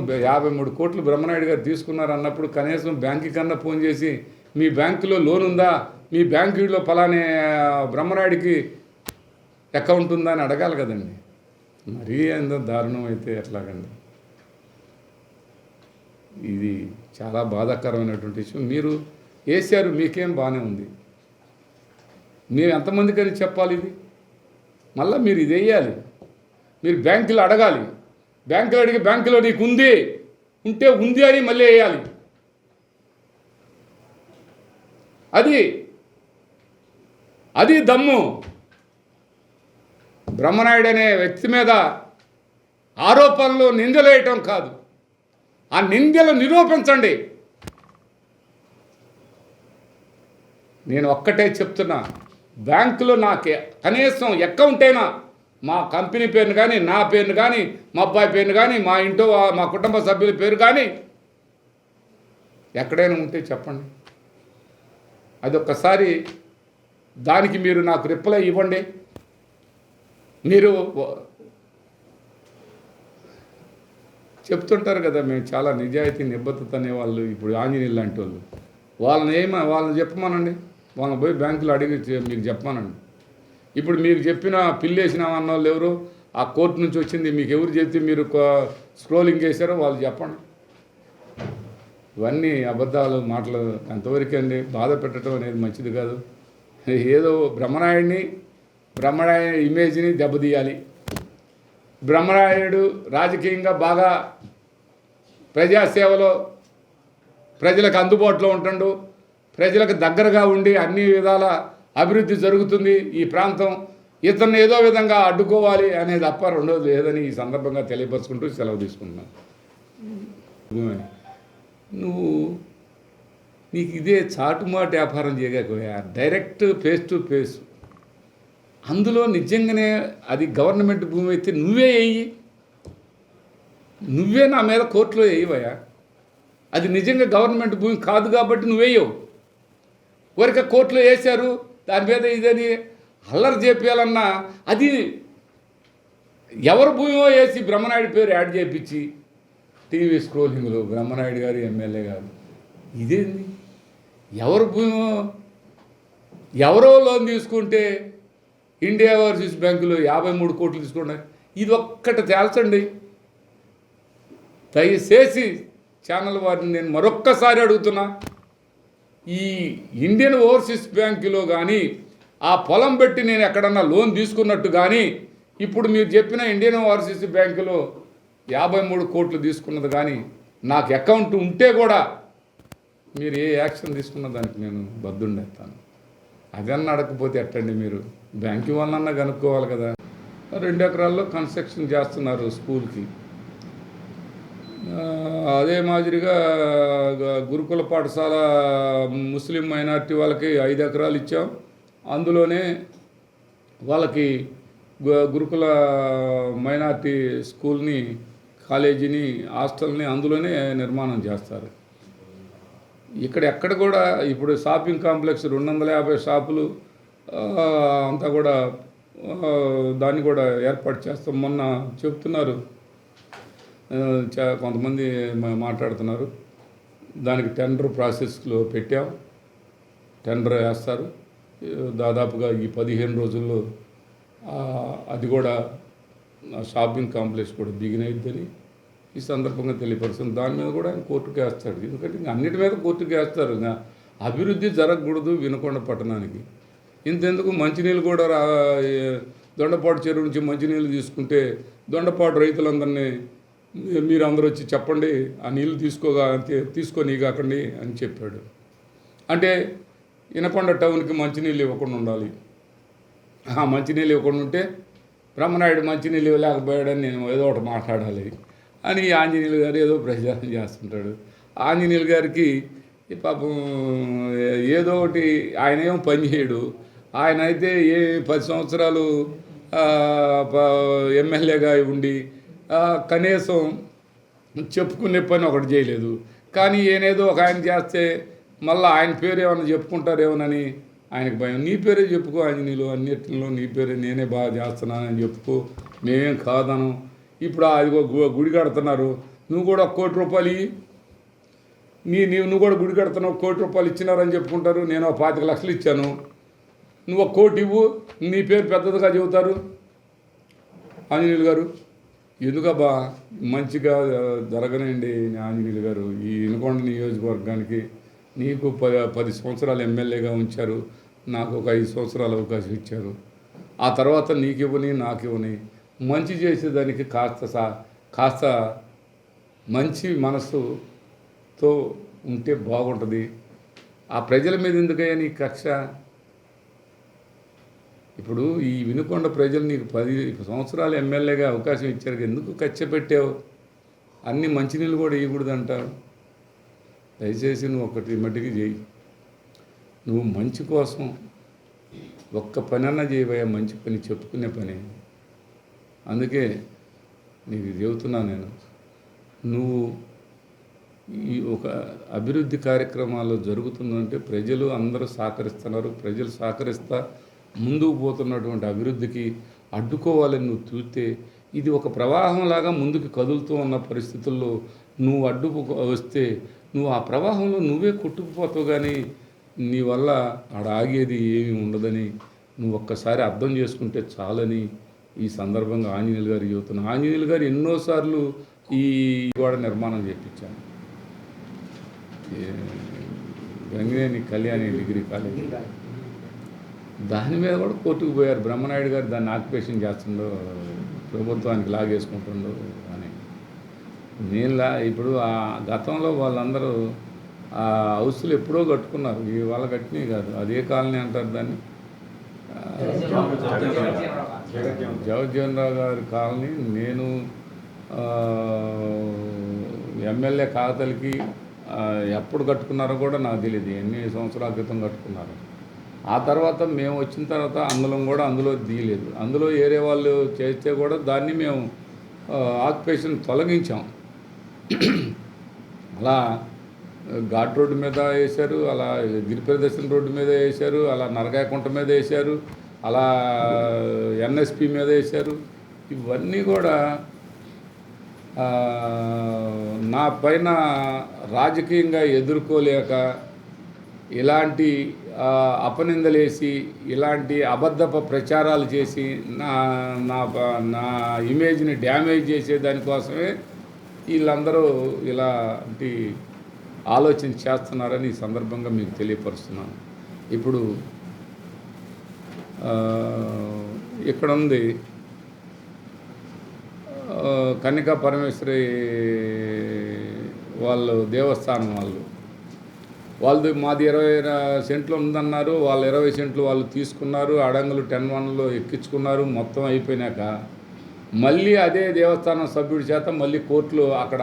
కనీసం యాభై మూడు కోట్లు బ్రహ్మనాయుడు గారు తీసుకున్నారు అన్నప్పుడు కనీసం బ్యాంకు కన్నా ఫోన్ చేసి మీ బ్యాంకులో లోన్ ఉందా? మీ బ్యాంకులో ఫలానే బ్రహ్మనాయుడికి అకౌంట్ ఉందా? అని అడగాలి కదండి. మరీ ఎంత దారుణం అయితే ఎట్లాగండి. ఇది చాలా బాధాకరమైనటువంటి విషయం. మీరు వేసారు మీకేం బాగానే ఉంది. మీరు ఎంతమందికని చెప్పాలి ఇది? మళ్ళీ మీరు ఇది వేయాలి. మీరు బ్యాంకులో అడగాలి. బ్యాంకులో అడిగి బ్యాంకులో నీకు ఉంది ఉంటే ఉంది అని మళ్ళీ వేయాలి. అది అది దమ్ము. బ్రహ్మనాయుడు అనే వ్యక్తి మీద ఆరోపణలు నిందలేయటం కాదు. ఆ నిందలు నిరూపించండి. నేను ఒక్కటే చెప్తున్నా బ్యాంకులో నాకు కనీసం అకౌంట్ అయినా మా కంపెనీ పేరును కానీ నా పేరును కానీ మా అబ్బాయి పేరును కానీ మా ఇంట్లో మా కుటుంబ సభ్యుల పేరు కానీ ఎక్కడైనా ఉంటే చెప్పండి. అదొక్కసారి దానికి మీరు నాకు రిప్లై ఇవ్వండి. మీరు చెప్తుంటారు కదా మేము చాలా నిజాయితీ నిబద్ధత వాళ్ళు ఇప్పుడు ఆంజనేయులు లాంటి వాళ్ళు వాళ్ళని ఏమ వాళ్ళని చెప్పమనండి. వాళ్ళని పోయి బ్యాంకులో అడిగి మీకు చెప్పమనండి. ఇప్పుడు మీకు చెప్పిన పిల్లేసిన అన్న వాళ్ళు ఎవరు? ఆ కోర్టు నుంచి వచ్చింది మీకు ఎవరు చెప్తే మీరు కో- స్క్రోలింగ్ చేశారో వాళ్ళు చెప్పండి. ఇవన్నీ అబద్ధాలు మాటలు అంతవరకు అండి. బాధ పెట్టడం అనేది మంచిది కాదు. ఏదో బ్రహ్మనాయుడిని బ్రహ్మనాయుడి ఇమేజ్ని దెబ్బతీయాలి. బ్రహ్మనాయుడు రాజకీయంగా బాగా ప్రజాసేవలో ప్రజలకు అందుబాటులో ఉంటుండు. ప్రజలకు దగ్గరగా ఉండి అన్ని విధాల అభివృద్ధి జరుగుతుంది ఈ ప్రాంతం. ఇతన్ని ఏదో విధంగా అడ్డుకోవాలి అనేది తప్ప రెండోది లేదని ఈ సందర్భంగా తెలియపరుచుకుంటూ సెలవు తీసుకుంటున్నాను నువ్వు నీకు ఇదే చాటుమాటు వ్యాపారం చేయకపోయా? Direct face to face. అందులో నిజంగానే అది గవర్నమెంట్ భూమి అయితే నువ్వే వేయి నువ్వే నా మీద కోర్టులో వేయవయ్యా అది నిజంగా గవర్నమెంట్ భూమి కాదు కాబట్టి నువ్వేయవు. ఊరికే కోర్టులో వేశారు దాని మీద ఇదని అల్లరి చేపించాలన్నా అది ఎవరు భూమిలో వేసి బ్రహ్మనాయుడు పేరు యాడ్ చేయించి టీవీ స్క్రోలింగ్లో బ్రహ్మనాయుడు గారు ఎమ్మెల్యే గారు ఇదేంది? ఎవరు భూమో ఎవరో లోన్ తీసుకుంటే ఇండియా ఓవర్సీస్ బ్యాంకులో యాభై మూడు కోట్లు తీసుకున్నాయి ఇది ఒక్కటి తేల్చండి. దయచేసి ఛానల్ వారిని నేను మరొక్కసారి అడుగుతున్నా. ఈ ఇండియన్ ఓవర్సీస్ బ్యాంకులో కానీ ఆ పొలం పెట్టి నేను ఎక్కడన్నా లోన్ తీసుకున్నట్టు కానీ ఇప్పుడు మీరు చెప్పిన ఇండియన్ ఓవర్సీస్ బ్యాంకులో యాభై మూడు కోట్లు తీసుకున్నది కానీ నాకు అకౌంట్ ఉంటే కూడా మీరు ఏ యాక్షన్ తీసుకున్న దానికి నేను బద్దుండేస్తాను. అదన్నా అడగకపోతే ఎట్టండి మీరు? బ్యాంకు వాళ్ళన్నా కనుక్కోవాలి కదా. రెండు ఎకరాల్లో కన్స్ట్రక్షన్ చేస్తున్నారు స్కూల్కి. అదే మాదిరిగా గురుకుల పాఠశాల ముస్లిం మైనార్టీ వాళ్ళకి ఐదు ఎకరాలు ఇచ్చాం. అందులోనే వాళ్ళకి గురుకుల మైనార్టీ స్కూల్ని కాలేజీని హాస్టల్ని అందులోనే నిర్మాణం చేస్తారు. ఇక్కడ ఎక్కడ కూడా ఇప్పుడు షాపింగ్ కాంప్లెక్స్ రెండు వందల యాభై షాపులు అంతా కూడా దాన్ని కూడా ఏర్పాటు చేస్తాం. మొన్న చెప్తున్నారు. కొంతమంది మాట్లాడుతున్నారు. దానికి టెండర్ ప్రాసెస్లో పెట్టాం. టెండర్ వేస్తారు. దాదాపుగా ఈ పదిహేను రోజుల్లో అది కూడా షాపింగ్ కాంప్లెక్స్ కూడా బిగినైద్దని ఈ సందర్భంగా తెలియపరుస్తుంది. దాని మీద కూడా ఆయన కోర్టుకు వేస్తాడు. ఎందుకంటే ఇంకా అన్నిటి మీద కోర్టుకు వేస్తారు. ఇంకా అభివృద్ధి జరగకూడదు వినకొండ పట్టణానికి. ఇంతెందుకు మంచినీళ్ళు కూడా రా దొండపాటు చెరువు నుంచి మంచినీళ్ళు తీసుకుంటే దొండపాటు రైతులందరినీ మీరు అందరూ వచ్చి చెప్పండి ఆ నీళ్ళు తీసుకోగా తీసుకొని కాకండి అని చెప్పాడు. అంటే ఇనకొండ టౌన్కి మంచినీళ్ళు ఇవ్వకుండా ఉండాలి. ఆ మంచినీళ్ళు ఇవ్వకుండా ఉంటే బ్రహ్మనాయుడు మంచినీళ్ళు ఇవ్వలేకపోయాడని నేను ఏదో ఒకటి మాట్లాడాలి అని ఆంజనేయులు గారు ఏదో ప్రచారం చేస్తుంటాడు. ఆంజనేయులు గారికి పాపం ఏదో ఒకటి ఆయన ఏం పని చేయడు. ఆయన అయితే ఏ పది సంవత్సరాలు ఎమ్మెల్యేగా ఉండి కనీసం చెప్పుకునే పని ఒకటి చేయలేదు. కానీ ఏనేదో ఒక ఆయన చేస్తే మళ్ళీ ఆయన పేరు ఏమైనా చెప్పుకుంటారేమోనని ఆయనకు భయం. నీ పేరే చెప్పుకో ఆంజనీయులు అన్నిటిలో నీ పేరే నేనే బాగా చేస్తున్నానని చెప్పుకో. మేమేం కాదను. ఇప్పుడు అదిగో గుడి కడుతున్నారు. నువ్వు కూడా కోటి రూపాయలు నీ నీవు నువ్వు కూడా గుడి కడుతున్నావు కోటి రూపాయలు ఇచ్చినారని చెప్పుకుంటారు. నేను ఒక పాతిక లక్షలు ఇచ్చాను. నువ్వు ఒక కోటి ఇవ్వు. నీ పేరు పెద్దదిగా చెబుతారు. ఆంజనేయులు గారు. ఎందుకబ్బా? మంచిగా జరగనండి ఆంజనేయులు గారు. ఈ ఇనకొండ నియోజకవర్గానికి నీకు పది పది సంవత్సరాలు ఎమ్మెల్యేగా ఉంచారు. నాకు ఒక ఐదు సంవత్సరాలు అవకాశం ఇచ్చారు. ఆ తర్వాత నీకు ఇవ్వని నాకు ఇవ్వని మంచి చేసేదానికి కాస్త సా కాస్త మంచి మనస్సుతో ఉంటే బాగుంటుంది. ఆ ప్రజల మీద ఎందుకయ్యా నీ కక్ష? ఇప్పుడు ఈ వినుకొండ ప్రజలు నీకు పది సంవత్సరాలు ఎమ్మెల్యేగా అవకాశం ఇచ్చారు. ఎందుకు కచ్చపెట్టావు అన్ని మంచినీళ్ళు కూడా ఇవ్వకూడదంటావు దయచేసి నువ్వు ఒకటి మట్టికి చేయి నువ్వు మంచి కోసం ఒక్క పని అన్నా చేయబోయా మంచి పని చెప్పుకునే పని. అందుకే నీకు చెబుతున్నా నేను. నువ్వు ఈ ఒక అభివృద్ధి కార్యక్రమాలు జరుగుతుందంటే ప్రజలు అందరూ సహకరిస్తున్నారు. ప్రజలు సహకరిస్తా ముందుకు పోతున్నటువంటి అభివృద్ధికి అడ్డుకోవాలని నువ్వు చూస్తే ఇది ఒక ప్రవాహంలాగా ముందుకు కదులుతూ ఉన్న పరిస్థితుల్లో నువ్వు అడ్డు వస్తే నువ్వు ఆ ప్రవాహంలో నువ్వే కొట్టుకుపోతావు కానీ నీ వల్ల ఆడ ఆగేది ఏమీ ఉండదని నువ్వు ఒక్కసారి అర్థం చేసుకుంటే చాలని ఈ సందర్భంగా ఆంజనేయులు గారు చెబుతున్నా. ఆంజనేయులు గారు ఎన్నోసార్లు ఈ గోడ నిర్మాణం చేయించాను గంగినేని కళ్యాణి డిగ్రీ కాలేజీ. దాని మీద కూడా కోర్టుకు పోయారు. బ్రహ్మనాయుడు గారు దాన్ని ఆక్యుపేషన్ చేస్తుండో ప్రభుత్వానికి లాగేసుకుంటుండో అని. నేను లా ఇప్పుడు ఆ గతంలో వాళ్ళందరూ ఆ హౌస్లు ఎప్పుడో కట్టుకున్నారు. ఈ వాళ్ళ కట్టినవి కాదు. అదే కాలనీ అంటారు దాన్ని. జగజ్జీవన్ రావు గారి కాలనీ. నేను ఎమ్మెల్యే కాతలకి ఎప్పుడు కట్టుకున్నారో కూడా నాకు తెలియదు ఎన్ని సంవత్సరాల క్రితం కట్టుకున్నారు. ఆ తర్వాత మేము వచ్చిన తర్వాత అందులో కూడా అందులో దిగలేదు. అందులో ఏరే వాళ్ళు చేస్తే కూడా దాన్ని మేము ఆక్యుపేషన్ తొలగించాం. అలా ఘాట్ రోడ్డు మీద వేశారు అలా గిరి ప్రదర్శన రోడ్డు మీద వేశారు అలా నరకాయకుంట మీద వేశారు అలా ఎన్ఎస్పి మీద వేశారు. ఇవన్నీ కూడా నా పైన రాజకీయంగా ఎదుర్కోలేక ఇలాంటి అపనిందలేసి ఇలాంటి అబద్ధపు ప్రచారాలు చేసి నా నా నా ఇమేజ్ని డ్యామేజ్ చేసే దానికోసమే వీళ్ళందరూ ఇలాంటి ఆలోచన చేస్తున్నారని ఈ సందర్భంగా మీకు తెలియపరుస్తున్నాను. ఇప్పుడు ఇక్కడ ఉంది కన్నికా పరమేశ్వరి వాళ్ళు దేవస్థానం వాళ్ళు. వాళ్ళది మాది ఇరవై సెంట్లు ఉందన్నారు. వాళ్ళు ఇరవై సెంట్లు వాళ్ళు తీసుకున్నారు. అడంగులు టెన్ వన్లో ఎక్కించుకున్నారు. మొత్తం అయిపోయినాక మళ్ళీ అదే దేవస్థానం సభ్యుడి చేత మళ్ళీ కోర్టులో అక్కడ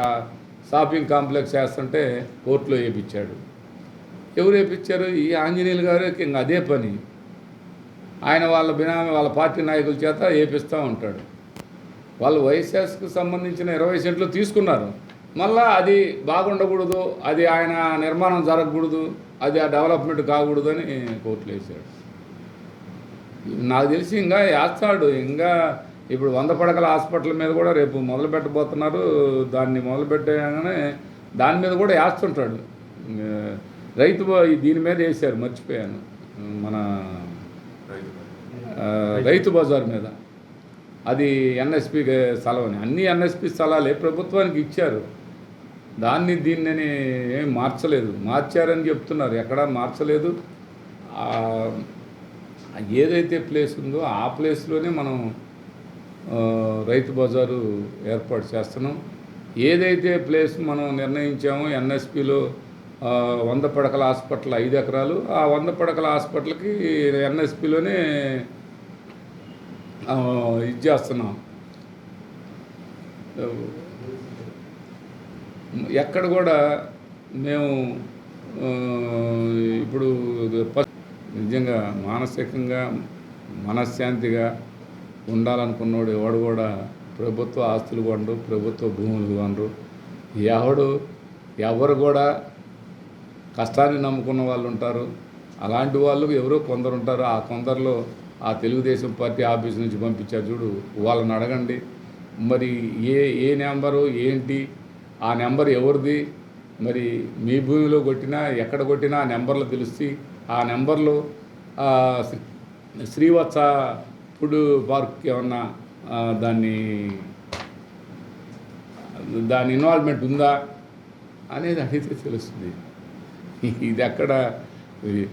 షాపింగ్ కాంప్లెక్స్ చేస్తుంటే కోర్టులో వేయించాడు ఎవరు వేయించారు ఈ ఆంజనేయులు గారికి ఇంక అదే పని. ఆయన వాళ్ళ బినామీ వాళ్ళ పార్టీ నాయకుల చేత వేపిస్తూ ఉంటాడు. వాళ్ళు వైఎస్ఆర్స్కి సంబంధించిన ఇరవై సెంట్లు తీసుకున్నారు. మళ్ళా అది బాగుండకూడదు అది ఆయన నిర్మాణం జరగకూడదు అది ఆ డెవలప్మెంట్ కాకూడదు అని కోర్టులు వేసాడు నాకు తెలిసి ఇంకా వేస్తాడు ఇంకా ఇప్పుడు వంద పడకల హాస్పిటల్ మీద కూడా రేపు మొదలు పెట్టబోతున్నారు దాన్ని మొదలు పెట్టగానే దాని మీద కూడా వేస్తుంటాడు. రైతు బ- దీని మీద వేశారు మర్చిపోయాను. మన రైతు బజార్ మీద. అది ఎన్ఎస్పి స్థలం అని. అన్ని ఎన్ఎస్పి స్థలాలే ప్రభుత్వానికి ఇచ్చారు. దాన్ని దీన్ని ఏం మార్చలేదు. మార్చారని చెప్తున్నారు. ఎక్కడా మార్చలేదు. ఏదైతే ప్లేస్ ఉందో ఆ ప్లేస్లోనే మనం రైతు బజారు ఏర్పాటు చేస్తున్నాం. ఏదైతే ప్లేస్ మనం నిర్ణయించామో ఎన్ఎస్పిలో వంద పడకల హాస్పిటల్ ఐదు ఎకరాలు. ఆ వంద పడకల హాస్పిటల్కి ఎన్ఎస్పిలోనే ఇది చేస్తున్నాం. ఎక్కడ కూడా మేము ఇప్పుడు నిజంగా మానసికంగా మనశ్శాంతిగా ఉండాలనుకున్నోడు ఎవడు కూడా ప్రభుత్వ ఆస్తులు కొనరు ప్రభుత్వ భూములు కొనరు. ఎవడు ఎవరు కూడా కష్టాన్ని నమ్ముకున్న వాళ్ళు ఉంటారు. అలాంటి వాళ్ళు ఎవరో కొందరు ఉంటారు. ఆ కొందరిలో ఆ తెలుగుదేశం పార్టీ ఆఫీస్ నుంచి పంపించారు చూడు వాళ్ళని అడగండి. మరి ఏ ఏ నెంబరు ఏంటి? ఆ నెంబర్ ఎవరిది? మరి మీ భూమిలో కొట్టినా ఎక్కడ కొట్టినా ఆ నెంబర్లు తెలుస్తాయి. ఆ నెంబర్లు శ్రీవత్స ఫుడ్ పార్క్ ఏమన్నా దాన్ని దాని ఇన్వాల్వ్మెంట్ ఉందా అనేది అడిగితే తెలుస్తుంది. ఇది అక్కడ ఇది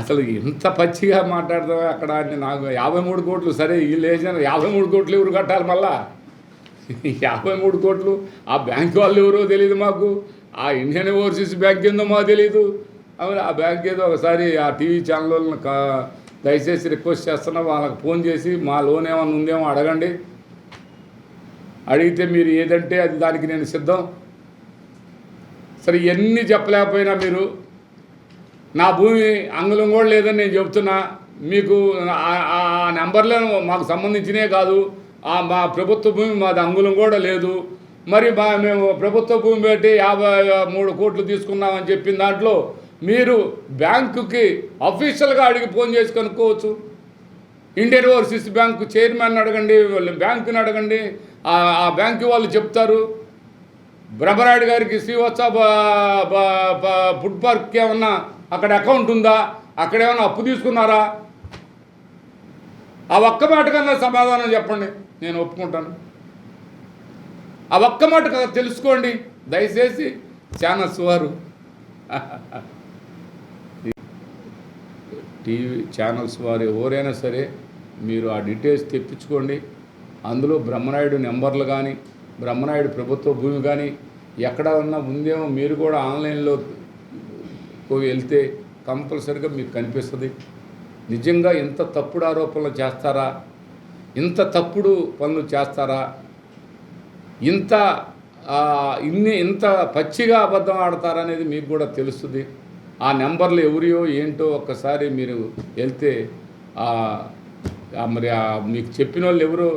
అసలు ఎంత పచ్చిగా మాట్లాడతావో అక్కడ నాకు యాభై మూడు కోట్లు సరే వీళ్ళు వేసిన యాభై మూడు కోట్లు ఎవరు కట్టాలి మళ్ళా? యాభై మూడు కోట్లు. ఆ బ్యాంక్ వాళ్ళు ఎవరో తెలియదు మాకు. ఆ ఇండియన్ ఓవర్సీస్ బ్యాంక్ ఏందో మాకు తెలియదు అవును? ఆ బ్యాంక్ ఏదో ఒకసారి ఆ టీవీ ఛానల్ దయచేసి రిక్వెస్ట్ చేస్తున్నా. వాళ్ళకి ఫోన్ చేసి మా లోన్ ఏమైనా ఉందేమో అడగండి. అడిగితే మీరు ఏదంటే అది దానికి నేను సిద్ధం. సరే ఎన్ని చెప్పలేకపోయినా మీరు. నా భూమి అంగుళం కూడా లేదని నేను చెప్తున్నా. మీకు ఆ- ఆ నెంబర్లో మాకు సంబంధించినే కాదు. మా ప్రభుత్వ భూమి మాది అంగుళం కూడా లేదు. మరి మా మేము ప్రభుత్వ భూమి పెట్టి యాభై మూడు కోట్లు తీసుకున్నామని చెప్పిన దాంట్లో మీరు బ్యాంకుకి అఫీషియల్గా అడిగి ఫోన్ చేసి కనుక్కోవచ్చు. ఇండియన్ ఓవర్సీస్ బ్యాంకు చైర్మన్ అడగండి వాళ్ళ బ్యాంకుని అడగండి ఆ బ్యాంకు వాళ్ళు చెప్తారు. బ్రహ్మరాయుడు గారికి శ్రీవత్స ఫుడ్ పార్క్కి ఏమన్నా అక్కడ అకౌంట్ ఉందా? అక్కడ ఏమైనా అప్పు తీసుకున్నారా? ఆ ఒక్క మాట కన్నా సమాధానం చెప్పండి. నేను ఒప్పుకుంటాను. ఆ ఒక్క మాట కదా తెలుసుకోండి. దయచేసి ఛానల్స్ వారు. టీవీ ఛానల్స్ వారు ఎవరైనా సరే మీరు ఆ డీటెయిల్స్ తెప్పించుకోండి. అందులో బ్రహ్మనాయుడు నెంబర్లు కానీ బ్రహ్మనాయుడు ప్రభుత్వ భూమి కానీ ఎక్కడ ఉన్నా ఉందేమో మీరు కూడా ఆన్లైన్లో వెళ్తే కంపల్సరిగా మీకు కనిపిస్తుంది. నిజంగా ఇంత తప్పుడు ఆరోపణలు చేస్తారా? ఇంత తప్పుడు పనులు చేస్తారా? ఇంత ఇన్ని ఇంత పచ్చిగా అబద్ధం ఆడతారనేది మీకు కూడా తెలుస్తుంది. ఆ నెంబర్లు ఎవరియో ఏంటో ఒక్కసారి మీరు వెళ్తే మరి మీకు చెప్పిన వాళ్ళు ఎవరు?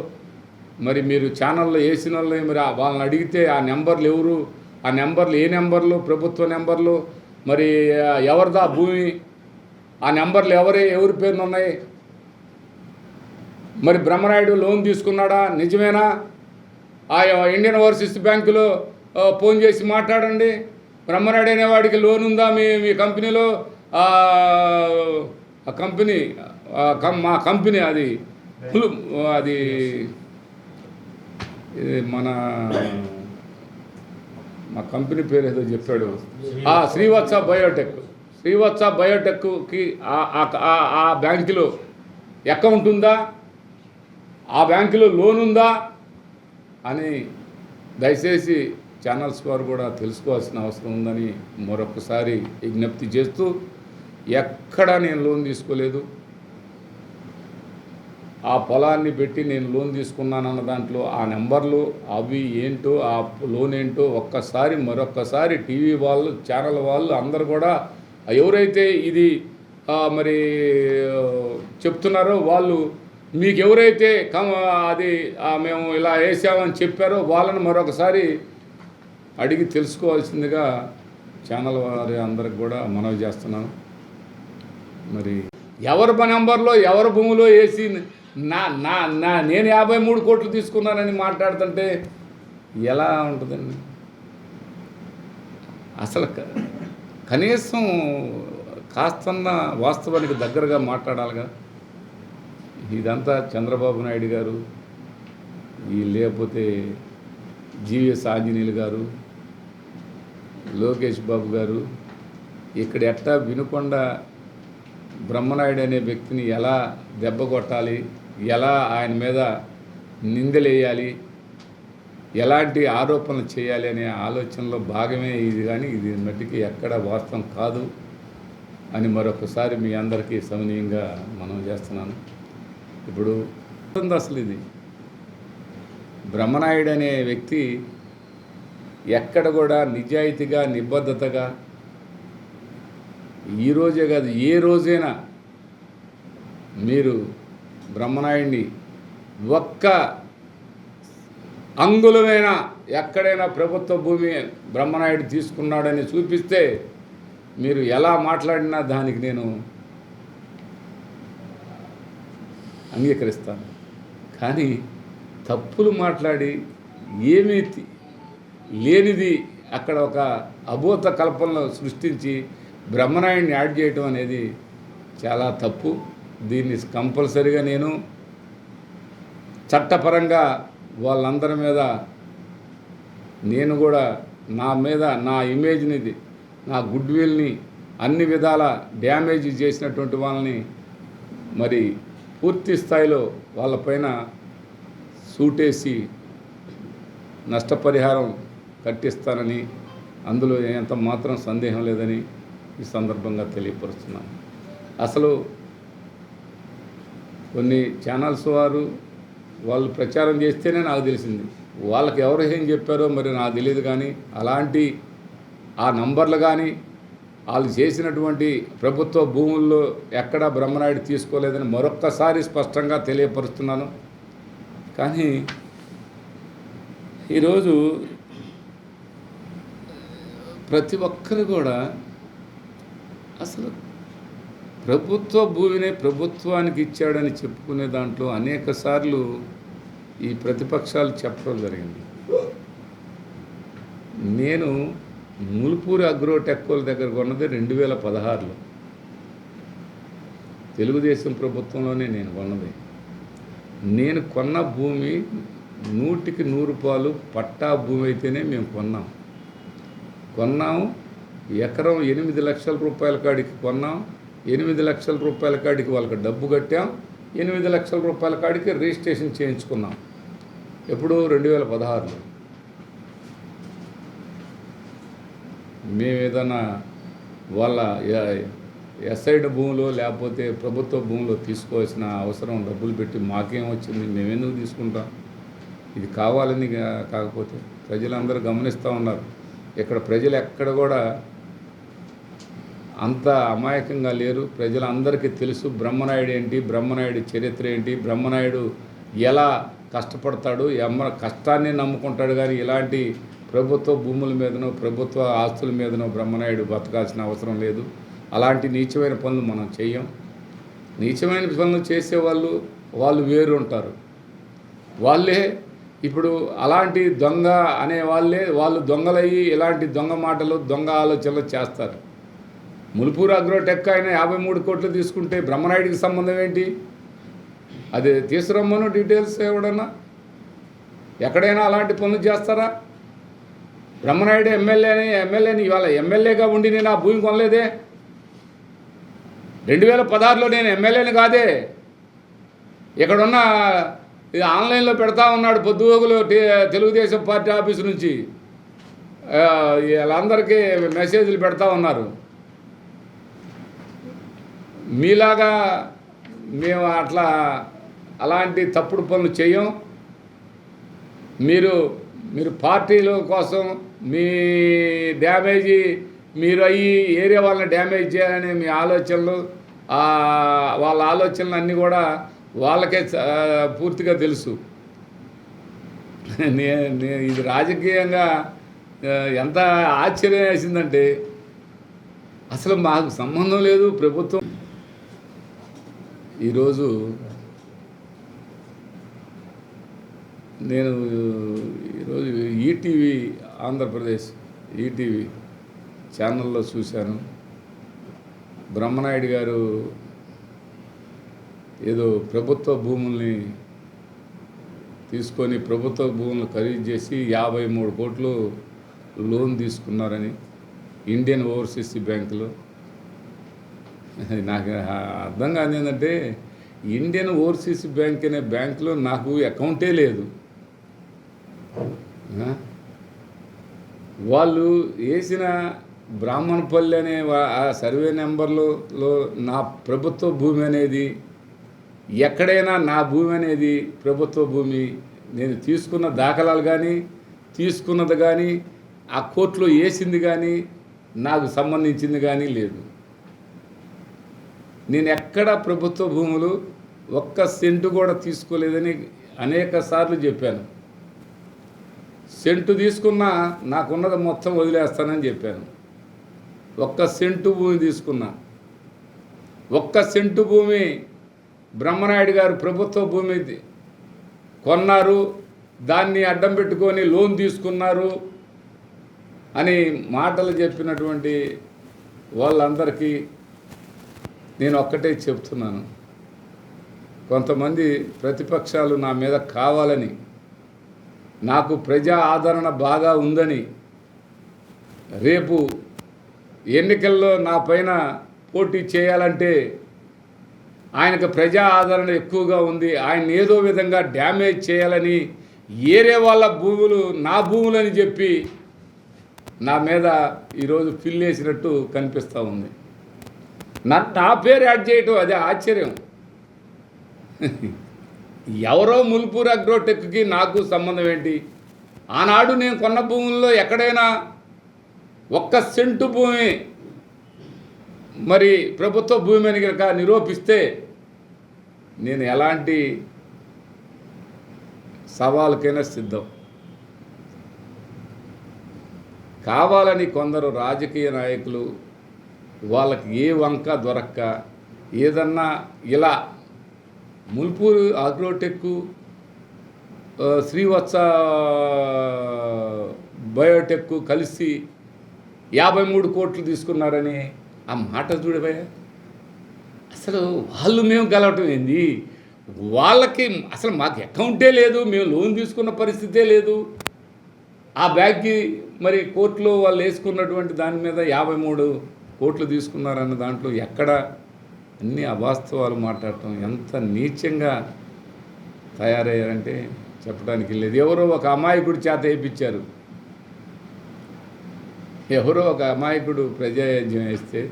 మరి మీరు ఛానల్లో వేసిన వాళ్ళు మరి వాళ్ళని అడిగితే ఆ నెంబర్లు ఎవరు? ఆ నెంబర్లు ఏ నెంబర్లు? ప్రభుత్వ నెంబర్లు? మరి ఎవరిదా భూమి? ఆ నెంబర్లు ఎవరే ఎవరి పేరున ఉన్నాయి? మరి బ్రహ్మనాయుడు లోన్ తీసుకున్నాడా? నిజమేనా? ఆ ఇండియన్ ఓవర్సీస్ బ్యాంకులో ఫోన్ చేసి మాట్లాడండి. బ్రహ్మనాయుడు అనేవాడికి లోన్ ఉందా మీ మీ కంపెనీలో? కంపెనీ మా కంపెనీ అది. ఫుల్ అది మన మా కంపెనీ పేరు ఏదో చెప్పాడు. ఆ, శ్రీవత్స బయోటెక్. శ్రీవత్స బయోటెక్కి ఆ- ఆ- బ్యాంకులో అకౌంట్ ఉందా ఆ బ్యాంకులో లోన్ ఉందా? అని దయచేసి ఛానల్స్ వారు కూడా తెలుసుకోవాల్సిన అవసరం ఉందని మరొకసారి విజ్ఞప్తి చేస్తూ ఎక్కడా నేను లోన్ తీసుకోలేదు. ఆ పొలాన్ని పెట్టి నేను లోన్ తీసుకున్నానన్న దాంట్లో ఆ నెంబర్లు అవి ఏంటో ఆ లోన్ ఏంటో ఒక్కసారి మరొక్కసారి టీవీ వాళ్ళు ఛానల్ వాళ్ళు అందరు కూడా ఎవరైతే ఇది మరి చెప్తున్నారో వాళ్ళు మీకు ఎవరైతే అది మేము ఇలా వేసామని చెప్పారో వాళ్ళని మరొకసారి అడిగి తెలుసుకోవాల్సిందిగా ఛానల్ వారి అందరికి కూడా మనవి చేస్తున్నాను. మరి ఎవరి నెంబర్లో ఎవరి భూమిలో వేసి నా నా నా నేను యాభై మూడు కోట్లు తీసుకున్నానని మాట్లాడుతుంటే ఎలా ఉంటుందండి? అసలు క- కనీసం కాస్తన్న వాస్తవానికి దగ్గరగా మాట్లాడాలిగా ఇదంతా చంద్రబాబు నాయుడు గారు ఈ లేకపోతే జీవీఎస్ ఆంజనేయులు గారు లోకేష్ బాబు గారు ఇక్కడ ఎట్టా వినుకొండ బ్రహ్మనాయుడు అనే వ్యక్తిని ఎలా దెబ్బ కొట్టాలి ఎలా ఆయన మీద నిందలేయాలి ఎలాంటి ఆరోపణలు చేయాలి అనే ఆలోచనలో భాగమే ఇది కానీ ఇది మట్టికి ఎక్కడ వాస్తవం కాదు అని మరొకసారి మీ అందరికీ సమనీయంగా మనం చేస్తున్నాను. ఇప్పుడు అసలు ఇది బ్రహ్మనాయుడు అనే వ్యక్తి ఎక్కడ కూడా నిజాయితీగా నిబద్ధతగా ఈ రోజే కాదు ఏ రోజైనా మీరు బ్రహ్మనాయుడిని ఒక్క అంగులమైన ఎక్కడైనా ప్రభుత్వ భూమి బ్రహ్మనాయుడు తీసుకున్నాడని చూపిస్తే మీరు ఎలా మాట్లాడినా దానికి నేను అంగీకరిస్తాను. కానీ తప్పులు మాట్లాడి ఏమీ లేనిది అక్కడ ఒక అభూత కల్పనలు సృష్టించి బ్రహ్మనాయుడిని యాడ్ చేయటం అనేది చాలా తప్పు. దీన్ని కంపల్సరిగా నేను చట్టపరంగా వాళ్ళందరి మీద నేను కూడా నా మీద నా ఇమేజ్ని నా గుడ్ విల్ని అన్ని విధాల డ్యామేజ్ చేసినటువంటి వాళ్ళని మరి పూర్తి స్థాయిలో వాళ్ళపైన సూటేసి నష్టపరిహారం కట్టిస్తానని అందులో ఎంత మాత్రం సందేహం లేదని ఈ సందర్భంగా తెలియపరుస్తున్నాను. అసలు కొన్ని ఛానల్స్ వారు వాళ్ళు ప్రచారం చేస్తేనే నాకు తెలిసింది. వాళ్ళకి ఎవరు ఏం చెప్పారో మరి నాకు తెలియదు కానీ అలాంటి ఆ నంబర్లు కానీ వాళ్ళు చేసినటువంటి ప్రభుత్వ భూముల్లో ఎక్కడా బ్రహ్మనాయుడు తీసుకోలేదని మరొక్కసారి స్పష్టంగా తెలియపరుస్తున్నాను. కానీ ఈరోజు ప్రతి ఒక్కరు కూడా అసలు ప్రభుత్వ భూమినే ప్రభుత్వానికి ఇచ్చాడని చెప్పుకునే దాంట్లో అనేక సార్లు ఈ ప్రతిపక్షాలు చెప్పడం జరిగింది. నేను ములుపూరి అగ్రోటెక్కోల దగ్గర కొన్నది రెండు వేల పదహారులో. తెలుగుదేశం ప్రభుత్వంలోనే నేను కొన్నది. నేను కొన్న భూమి నూటికి నూరు పాలు పట్టా భూమి అయితేనే మేము కొన్నాం. కొన్నాం ఎకరం ఎనిమిది లక్షల రూపాయల కాడికి కొన్నాం ఎనిమిది లక్షల రూపాయల కాడికి వాళ్ళకి డబ్బు కట్టాం ఎనిమిది లక్షల రూపాయల కాడికి రిజిస్ట్రేషన్ చేయించుకున్నాం. ఎప్పుడు రెండు వేల పదహారులో. మేము ఏదైనా వాళ్ళ ఎస్ఐడ్ భూములో లేకపోతే ప్రభుత్వ భూములో తీసుకోవాల్సిన అవసరం డబ్బులు పెట్టి మాకేం వచ్చింది మేము ఎందుకు తీసుకుంటాం? ఇది కావాలని కాకపోతే ప్రజలందరూ గమనిస్తూ ఉన్నారు. ఇక్కడ ప్రజలు ఎక్కడ కూడా అంత అమాయకంగా లేరు. ప్రజలందరికీ తెలుసు బ్రహ్మనాయుడు ఏంటి బ్రహ్మనాయుడి చరిత్ర ఏంటి బ్రహ్మనాయుడు ఎలా కష్టపడతాడు ఎమ్మ కష్టాన్ని నమ్ముకుంటాడు కానీ ఇలాంటి ప్రభుత్వ భూముల మీదనో ప్రభుత్వ ఆస్తుల మీదనో బ్రహ్మనాయుడు బతకాల్సిన అవసరం లేదు. అలాంటి నీచమైన పనులు మనం చెయ్యం నీచమైన పనులు చేసేవాళ్ళు వాళ్ళు వేరు ఉంటారు. వాళ్ళే ఇప్పుడు అలాంటి దొంగ అనే వాళ్ళే వాళ్ళు దొంగలయ్యి ఇలాంటి దొంగ మాటలు దొంగ ఆలోచనలు చేస్తారు. ములుపూరు అగ్రోటెక్ ఆయన యాభై మూడు కోట్లు తీసుకుంటే బ్రహ్మనాయుడికి సంబంధం ఏంటి? అది తీసుకురమ్మను డీటెయిల్స్ ఎవడన్నా? ఎక్కడైనా అలాంటి పనులు చేస్తారా? బ్రహ్మనాయుడు ఎమ్మెల్యేని ఎమ్మెల్యేని ఇవాళ ఎమ్మెల్యేగా ఉండి నేను ఆ భూమి కొనలేదే. రెండు వేల పదహారులో నేను ఎమ్మెల్యేని కాదే. ఇక్కడున్న ఇది ఆన్లైన్లో పెడతా ఉన్నాడు పొద్దుగోగులు తెలుగుదేశం పార్టీ ఆఫీస్ నుంచి. వీళ్ళందరికీ మెసేజ్లు పెడతా ఉన్నారు. మీలాగా మేము అట్లా అలాంటి తప్పుడు పనులు చేయం. మీరు మీరు పార్టీల కోసం మీ డ్యామేజీ మీరు అయ్యి ఏరియా వాళ్ళని డ్యామేజ్ చేయాలనే మీ ఆలోచనలు వాళ్ళ ఆలోచనలు అన్నీ కూడా వాళ్ళకే పూర్తిగా తెలుసు. ఇది రాజకీయంగా ఎంత ఆశ్చర్యం వేసిందంటే అసలు మాకు సంబంధం లేదు ప్రభుత్వం ఈరోజు నేను ఈరోజు ఈటీవీ ఆంధ్రప్రదేశ్ ఈటీవీ ఛానల్లో చూశాను. బ్రహ్మనాయుడు గారు ఏదో ప్రభుత్వ భూముల్ని తీసుకొని ప్రభుత్వ భూములు ఖరీదు చేసి యాభై మూడు కోట్లు లోన్ తీసుకున్నారని ఇండియన్ ఓవర్సీస్ బ్యాంకులో. నాకు అర్థం కాదు ఏంటంటే ఇండియన్ ఓవర్సీస్ బ్యాంక్ అనే బ్యాంకులో నాకు అకౌంటే లేదు. వాళ్ళు వేసిన బ్రాహ్మణపల్లి అనే ఆ సర్వే నెంబర్లో నా ప్రభుత్వ భూమి అనేది ఎక్కడైనా నా భూమి అనేది ప్రభుత్వ భూమి. నేను తీసుకున్న దాఖలాలు కానీ తీసుకున్నది కానీ ఆ కోర్టులో వేసింది కానీ నాకు సంబంధించింది కానీ లేదు. నేను ఎక్కడ ప్రభుత్వ భూములు ఒక్క సెంటు కూడా తీసుకోలేదని అనేక సార్లు చెప్పాను. సెంటు తీసుకున్నా నాకున్నది మొత్తం వదిలేస్తానని చెప్పాను. ఒక్క సెంటు భూమి తీసుకున్నా. ఒక్క సెంటు భూమి బ్రహ్మనాయుడు గారు ప్రభుత్వ భూమి కొన్నారు దాన్ని అడ్డం పెట్టుకొని లోన్ తీసుకున్నారు అని మాటలు చెప్పినటువంటి వాళ్ళందరికీ నేను ఒక్కటే చెప్తున్నాను కొంతమంది ప్రతిపక్షాలు నా మీద కావాలని నాకు ప్రజా ఆదరణ బాగా ఉందని రేపు ఎన్నికల్లో నా పైన పోటీ చేయాలంటే ఆయనకు ప్రజా ఆదరణ ఎక్కువగా ఉంది. ఆయన ఏదో విధంగా డ్యామేజ్ చేయాలని ఏరే వాళ్ళ భూములు నా భూములని చెప్పి నా మీద ఈరోజు ఫిల్ వేసినట్టు కనిపిస్తూ ఉంది. నా నా పేరు యాడ్ చేయటం అదే ఆశ్చర్యం. ఎవరో ముల్పూర్ అగ్రోటెక్కి నాకు సంబంధం ఏంటి? ఆనాడు నేను కొన్న భూముల్లో ఎక్కడైనా ఒక్క సెంటు భూమి మరి ప్రభుత్వ భూమి అని కనుక నిరూపిస్తే నేను ఎలాంటి సవాలుకైనా సిద్ధం. కావాలని కొందరు రాజకీయ నాయకులు వాళ్ళకి ఏ వంక దొరక్క ఏదన్నా ఇలా ముల్పూరు అగ్రోటెక్ శ్రీవత్స బయోటెక్ కలిసి యాభై మూడు కోట్లు తీసుకున్నారని ఆ మాట చూడబోయా అసలు వాళ్ళు మేము గెలవటం ఏంది? వాళ్ళకి అసలు మాకు అకౌంటే లేదు మేము లోన్ తీసుకున్న పరిస్థితే లేదు. ఆ బ్యాగ్కి మరి కోర్టులో వాళ్ళు వేసుకున్నటువంటి దాని మీద యాభై మూడు కోట్లు తీసుకున్నారన్న దాంట్లో ఎక్కడ అన్ని అవాస్తవాలు మాట్లాడటం ఎంత నీచంగా తయారయ్యారంటే చెప్పడానికి లేదు. ఎవరో ఒక అమాయకుడు చేత వేయించారు. ఎవరో ఒక అమాయకుడు ప్రజాయాజ్యం వేస్తే